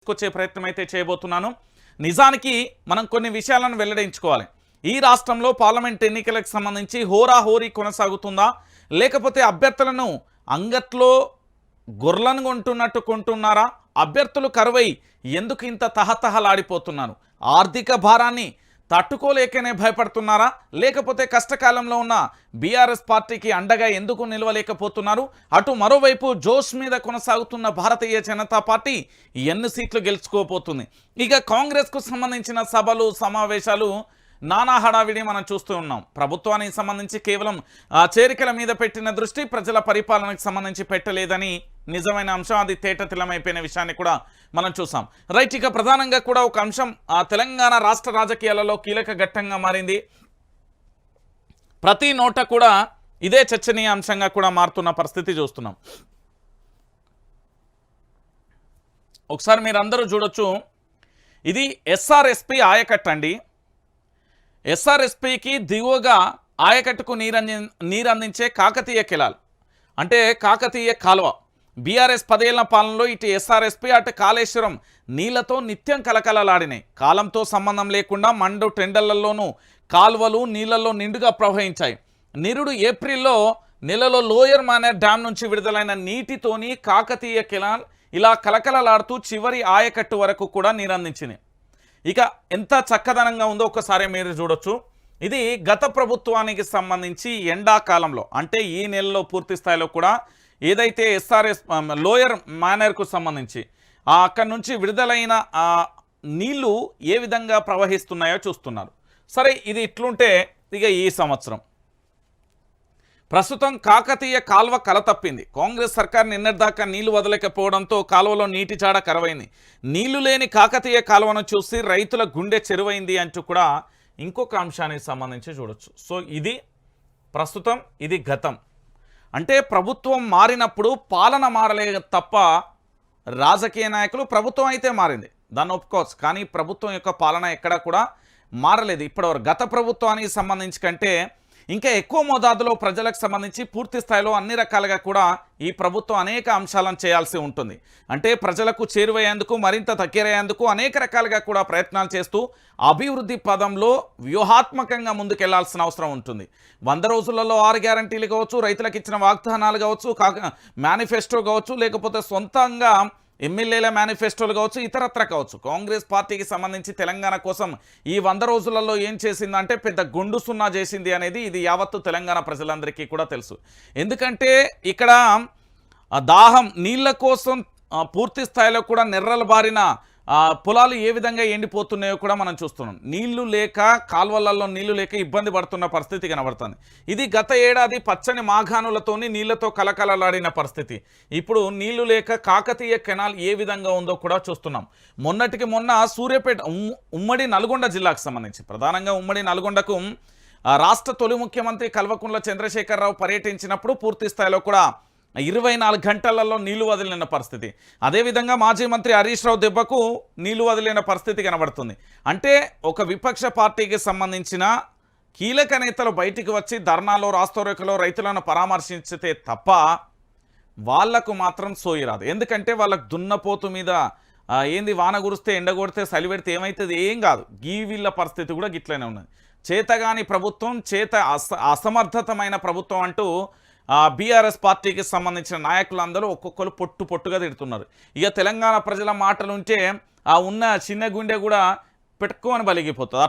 తీసుకొచ్చే ప్రయత్నం అయితే చేయబోతున్నాను. నిజానికి మనం కొన్ని విషయాలను వెల్లడించుకోవాలి. ఈ రాష్ట్రంలో పార్లమెంట్ ఎన్నికలకు సంబంధించి హోరాహోరీ కొనసాగుతుందా? లేకపోతే అభ్యర్థులను అంగట్లో గొర్రెలను కొంటున్నట్టు కొంటున్నారా? అభ్యర్థులు కరువై ఎందుకు ఇంత తహతహలాడిపోతున్నారు? ఆర్థిక భారాన్ని తట్టుకోలేకనే భయపడుతున్నారా? లేకపోతే కష్టకాలంలో ఉన్న బీఆర్ఎస్ పార్టీకి అండగా ఎందుకు నిలవలేకపోతున్నారు? అటు మరోవైపు జోష్ మీద కొనసాగుతున్న భారతీయ జనతా పార్టీ ఎన్ని సీట్లు గెలుచుకోపోతుంది ఇక కాంగ్రెస్కు సంబంధించిన సభలు సమావేశాలు నానా హడావిడి మనం చూస్తూ ఉన్నాం. ప్రభుత్వానికి సంబంధించి కేవలం చేరికల మీద పెట్టిన దృష్టి ప్రజల పరిపాలనకు సంబంధించి పెట్టలేదని నిజమైన అంశం అది తేటతిలమైపోయిన విషయాన్ని కూడా మనం చూసాం. రైట్ ఇక ప్రధానంగా కూడా ఒక అంశం ఆ తెలంగాణ రాష్ట్ర రాజకీయాలలో కీలక ఘట్టంగా మారింది. ప్రతి నోట కూడా ఇదే చర్చనీయ అంశంగా కూడా మారుతున్న పరిస్థితి చూస్తున్నాం. ఒకసారి మీరందరూ చూడొచ్చు ఇది ఎస్ఆర్ఎస్పి ఆయకట్ట అండి. ఎస్ఆర్ఎస్పికి దిగువగా ఆయకట్టుకు నీరంది నీరందించే కాకతీయ కిలాల్ అంటే కాకతీయ కాలువ. బీఆర్ఎస్ పదేళ్ళ పాలనలో ఇటు ఎస్ఆర్ఎస్పీ అటు కాళేశ్వరం నీళ్ళతో నిత్యం కలకలలాడినాయి కాలంతో సంబంధం లేకుండా మండు టెండర్లలోనూ కాలువలు నీళ్ళలో నిండుగా ప్రవహించాయి. నిరుడు ఏప్రిల్లో నెలలో లోయర్ మానేర్ డ్యామ్ నుంచి విడుదలైన నీటితోని కాకతీయ కెలాల్ ఇలా కలకలలాడుతూ చివరి ఆయకట్టు వరకు కూడా నీరందించింది. ఇక ఎంత చక్కదనంగా ఉందో ఒకసారి మీరు చూడొచ్చు. ఇది గత ప్రభుత్వానికి సంబంధించి ఎండాకాలంలో అంటే ఈ నెలలో పూర్తి స్థాయిలో కూడా ఏదైతే ఎస్ఆర్ఎస్ లోయర్ మేనర్కు సంబంధించి అక్కడ అక్కడి నుంచి విడుదలైన నీళ్ళు ఏ విధంగా ప్రవహిస్తున్నాయో చూస్తున్నారు. సరే ఇది ఇట్లుంటే ఇక ఈ సంవత్సరం. ప్రస్తుతం కాకతీయ కాల్వ కల తప్పింది. కాంగ్రెస్ సర్కార్ నిన్నటిదాకా నీళ్ళు వదలకపోవడంతో కాలువలో నీటి చాడ కరవైంది. నీళ్ళు లేని కాకతీయ కాలువను చూసి రైతుల గుండె చెరువైంది అంటూ కూడా ఇంకొక అంశానికి సంబంధించి చూడొచ్చు. సో ఇది ప్రస్తుతం ఇది గతం. అంటే ప్రభుత్వం మారినప్పుడు పాలన మారలే తప్ప రాజకీయ నాయకులు ప్రభుత్వం అయితే మారింది. దాన్ని ఒప్పుకోవచ్చు. కానీ ప్రభుత్వం యొక్క పాలన ఎక్కడా కూడా మారలేదు. ఇప్పటివరకు గత ప్రభుత్వానికి సంబంధించి కంటే ఇంకా ఎక్కువ మోతాదులో ప్రజలకు సంబంధించి పూర్తి స్థాయిలో అన్ని రకాలుగా కూడా ఈ ప్రభుత్వం అనేక అంశాలను చేయాల్సి ఉంటుంది. అంటే ప్రజలకు చేరువయ్యేందుకు మరింత దగ్గరయ్యేందుకు అనేక రకాలుగా కూడా ప్రయత్నాలు చేస్తూ అభివృద్ధి పదంలో వ్యూహాత్మకంగా ముందుకెళ్ళాల్సిన అవసరం ఉంటుంది. వంద రోజులలో ఆరు గ్యారంటీలు కావచ్చు రైతులకు ఇచ్చిన వాగ్దానాలు కావచ్చు కాక మేనిఫెస్టో కావచ్చు లేకపోతే సొంతంగా ఎమ్మెల్యేల మేనిఫెస్టోలు కావచ్చు ఇతరత్ర కావచ్చు. కాంగ్రెస్ పార్టీకి సంబంధించి తెలంగాణ కోసం ఈ వంద రోజులలో ఏం చేసిందంటే పెద్ద గుండు సున్నా చేసింది అనేది ఇది యావత్తు తెలంగాణ ప్రజలందరికీ కూడా తెలుసు. ఎందుకంటే ఇక్కడ దాహం నీళ్ళ కోసం పూర్తి స్థాయిలో కూడా నిర్రలు బారిన పొలాలు ఏ విధంగా ఎండిపోతున్నాయో కూడా మనం చూస్తున్నాం. నీళ్ళు లేక కాల్వలలో నీళ్ళు లేక ఇబ్బంది పడుతున్న పరిస్థితి కనబడుతుంది. ఇది గత ఏడాది పచ్చని మాఘానులతోని నీళ్ళతో కలకలలాడిన పరిస్థితి. ఇప్పుడు నీళ్ళు లేక కాకతీయ కెనాల్ ఏ విధంగా ఉందో కూడా చూస్తున్నాం. మొన్నటికి మొన్న సూర్యాపేట ఉమ్- ఉమ్మడి నల్గొండ జిల్లాకు సంబంధించి ప్రధానంగా ఉమ్మడి నల్గొండకు రాష్ట్ర తొలి ముఖ్యమంత్రి కల్వకుంట్ల చంద్రశేఖరరావు పర్యటించినప్పుడు పూర్తి స్థాయిలో కూడా ఇరవై నాలుగు గంటలలో నీళ్ళు వదిలిన పరిస్థితి. అదేవిధంగా మాజీ మంత్రి హరీష్ రావు దెబ్బకు నీళ్ళు వదిలిన పరిస్థితి కనబడుతుంది. అంటే ఒక విపక్ష పార్టీకి సంబంధించిన కీలక నేతలు బయటికి వచ్చి ధర్నాలో రాస్తోరేఖలో రైతులను పరామర్శించితే తప్ప వాళ్ళకు మాత్రం సోయిరాదు ఎందుకంటే వాళ్ళకు దున్నపోతు మీద ఏంది వాన కురిస్తే ఎండ కొడితే చలి ఏమవుతుంది ఏం కాదు. గీ వీళ్ళ పరిస్థితి కూడా గిట్లనే ఉన్నది. చేతగాని ప్రభుత్వం చేత అస అసమర్థతమైన ప్రభుత్వం అంటూ బీఆర్ఎస్ పార్టీకి సంబంధించిన నాయకులందరూ ఒక్కొక్కరు పొట్టు పొట్టుగా తిడుతున్నారు. ఇక తెలంగాణ ప్రజల మాటలు ఉంటే ఆ ఉన్న చిన్న గుండె కూడా పెట్టుకోని బలిగిపోతుంది.